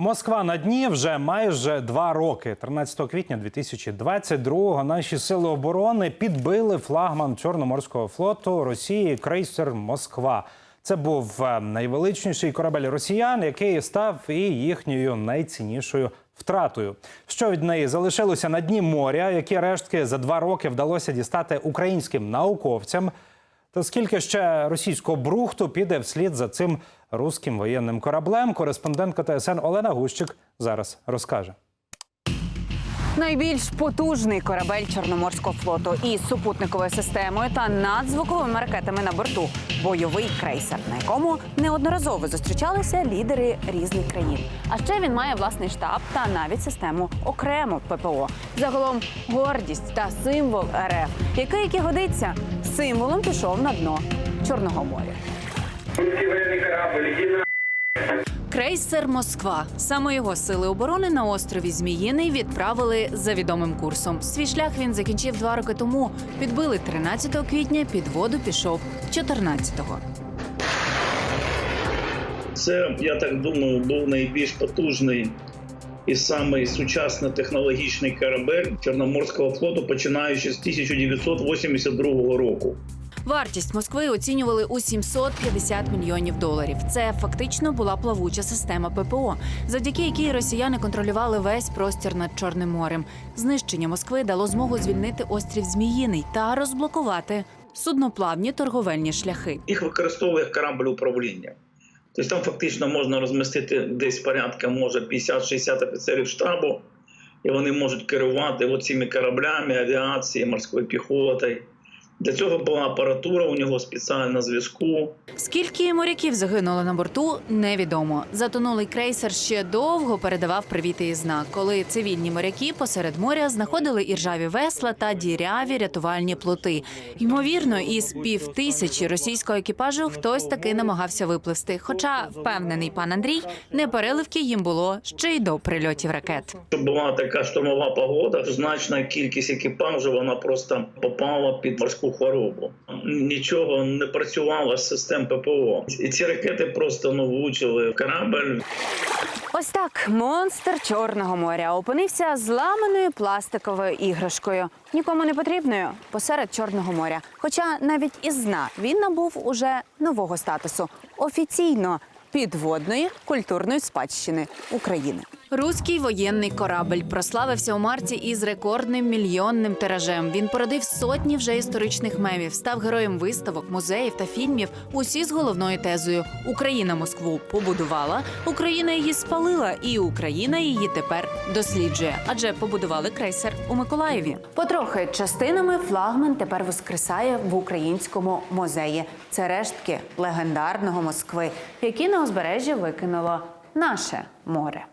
Москва на дні вже майже два роки. 13 квітня 2022-го наші сили оборони підбили флагман Чорноморського флоту Росії крейсер Москва. Це був е, найвеличніший корабель росіян, який став і їхньою найціннішою втратою. Що від неї залишилося на дні моря, які рештки за два роки вдалося дістати українським науковцям. Та скільки ще російського брухту піде вслід за цим руським воєнним кораблем? Кореспондентка ТСН Олена Гущик зараз розкаже. Найбільш потужний корабель Чорноморського флоту із супутниковою системою та надзвуковими ракетами на борту. Бойовий крейсер, на якому неодноразово зустрічалися лідери різних країн. А ще він має власний штаб та навіть систему окремо ППО. Загалом гордість та символ РФ, який як і годиться, символом пішов на дно Чорного моря. Крейсер Москва. Саме його сили оборони на острові Зміїний відправили за відомим курсом. Свій шлях він закінчив два роки тому. Підбили 13 квітня. Під воду пішов 14-го. Це, я так думаю, був найбільш потужний і самий сучасний технологічний корабель Чорноморського флоту, починаючи з 1982 року. Вартість Москви оцінювали у 750 мільйонів доларів. Це фактично була плавуча система ППО, завдяки якій росіяни контролювали весь простір над Чорним морем. Знищення Москви дало змогу звільнити острів Зміїний та розблокувати судноплавні торговельні шляхи. Їх використовує як корабль управління. Тобто там фактично можна розмістити десь порядка, може 50-60 офіцерів штабу, і вони можуть керувати цими кораблями, авіацією, морською піхотою. Для цього була апаратура у нього спеціальна зв'язку. Скільки моряків загинуло на борту, невідомо. Затонулий крейсер ще довго передавав привіти і знак, коли цивільні моряки посеред моря знаходили іржаві весла та діряві рятувальні плоти. Ймовірно, із півтисячі російського екіпажу хтось таки намагався випливсти. Хоча впевнений пан Андрій, непереливки їм було ще й до прильотів ракет. Щоб була така штормова погода, значна кількість екіпажу вона просто попала під морську хворобу. Нічого не працювало з систем ППО. І ці ракети просто ну влучили в корабль. Ось так монстр Чорного моря опинився зламаною пластиковою іграшкою, нікому не потрібною посеред Чорного моря. Хоча навіть із дна він набув уже нового статусу офіційно підводної культурної спадщини України. Руський воєнний корабель прославився у марті із рекордним мільйонним тиражем. Він породив сотні вже історичних мемів, став героєм виставок, музеїв та фільмів. Усі з головною тезою: Україна Москву побудувала, Україна її спалила, і Україна її тепер досліджує. Адже побудували крейсер у Миколаєві. Потрохи частинами флагман тепер воскресає в українському музеї. Це рештки легендарного Москви, які на узбережжі викинуло наше море.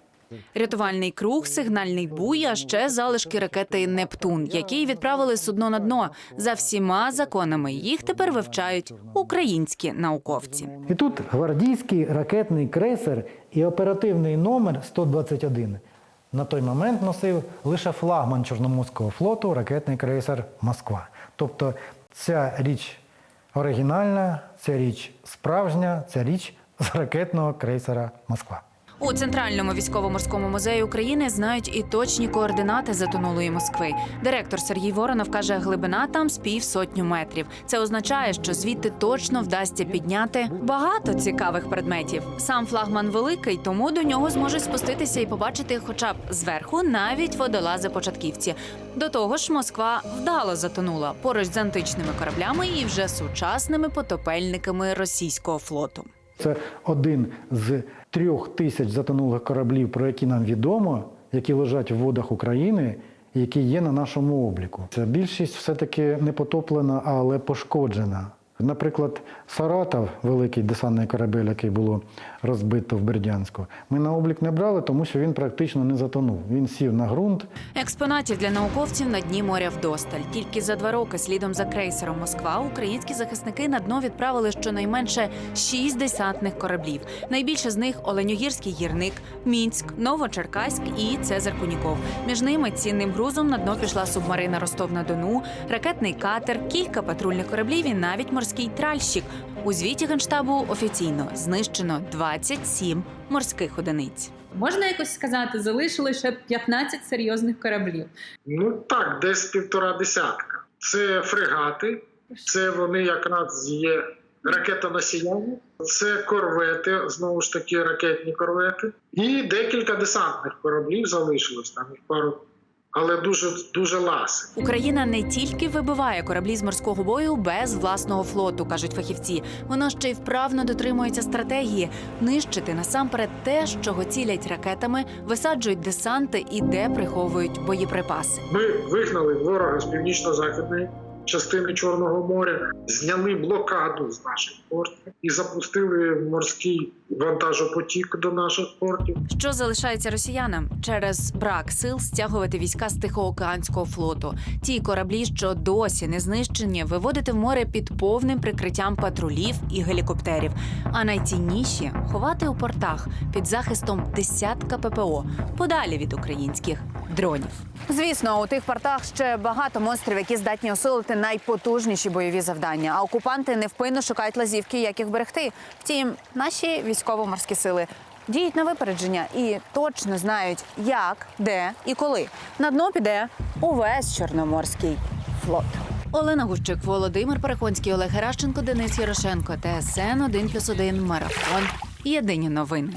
Рятувальний круг, сигнальний буй, а ще залишки ракети Нептун, які відправили судно на дно. За всіма законами їх тепер вивчають українські науковці. І тут гвардійський ракетний крейсер і оперативний номер 121 на той момент носив лише флагман Чорноморського флоту ракетний крейсер Москва. Тобто ця річ оригінальна, ця річ справжня, ця річ з ракетного крейсера Москва. У центральному військово-морському музеї України знають і точні координати затонулої Москви. Директор Сергій Воронов каже, глибина там з півсотню метрів. Це означає, що звідти точно вдасться підняти багато цікавих предметів. Сам флагман великий, тому до нього зможуть спуститися і побачити, хоча б зверху, навіть водолази-початківці. До того ж, Москва вдало затонула поруч з античними кораблями і вже сучасними потопельниками російського флоту. Це один з трьох тисяч затонулих кораблів, про які нам відомо, які лежать в водах України, які є на нашому обліку. Це більшість все-таки не потоплена, але пошкоджена. Наприклад, Саратов, великий десантний корабель, який було розбито в Бердянську, ми на облік не брали, тому що він практично не затонув. Він сів на ґрунт, Експонатів для науковців на дні моря вдосталь. Тільки за два роки слідом за крейсером Москва українські захисники на дно відправили щонайменше шість десантних кораблів. Найбільше з них Оленьогірський гірник, Мінськ, Новочеркаськ і Цезар Куніков. Між ними цінним грузом на дно пішла субмарина Ростов на Дону, ракетний катер, кілька патрульних кораблів і навіть морські морський тральщик. У звіті генштабу офіційно знищено 27 морських одиниць. Можна якось сказати, залишили ще 15 серйозних кораблів. Ну так, десь півтора десятка. Це фрегати, це вони якраз є ракетоносіями, це корвети, знову ж таки, ракетні корвети, і декілька десантних кораблів залишилось там їх пару, але дуже дуже ласи. Україна не тільки вибиває кораблі з морського бою без власного флоту, кажуть фахівці. Вона ще й вправно дотримується стратегії нищити насамперед те, з чого цілять ракетами, висаджують десанти і де приховують боєприпаси. Ми вигнали ворога з північно-західної частини Чорного моря, зняли блокаду з наших портів і запустили морський вантажопотік до наших портів. Що залишається росіянам через брак сил стягувати війська з Тихоокеанського флоту? Ті кораблі, що досі не знищені, виводити в море під повним прикриттям патрулів і гелікоптерів. А найцінніші ховати у портах під захистом десятка ППО подалі від українських дронів. Звісно, у тих портах ще багато монстрів, які здатні осилити найпотужніші бойові завдання. А окупанти невпинно шукають лазівки, як їх берегти. Втім, наші військово-морські сили діють на випередження і точно знають, як, де і коли. На дно піде увесь чорноморський флот. Олена Гущик, Володимир Перехонський, Олег Геращенко, Денис Ярошенко, ТСН 1+,1, Марафон. Єдині новини.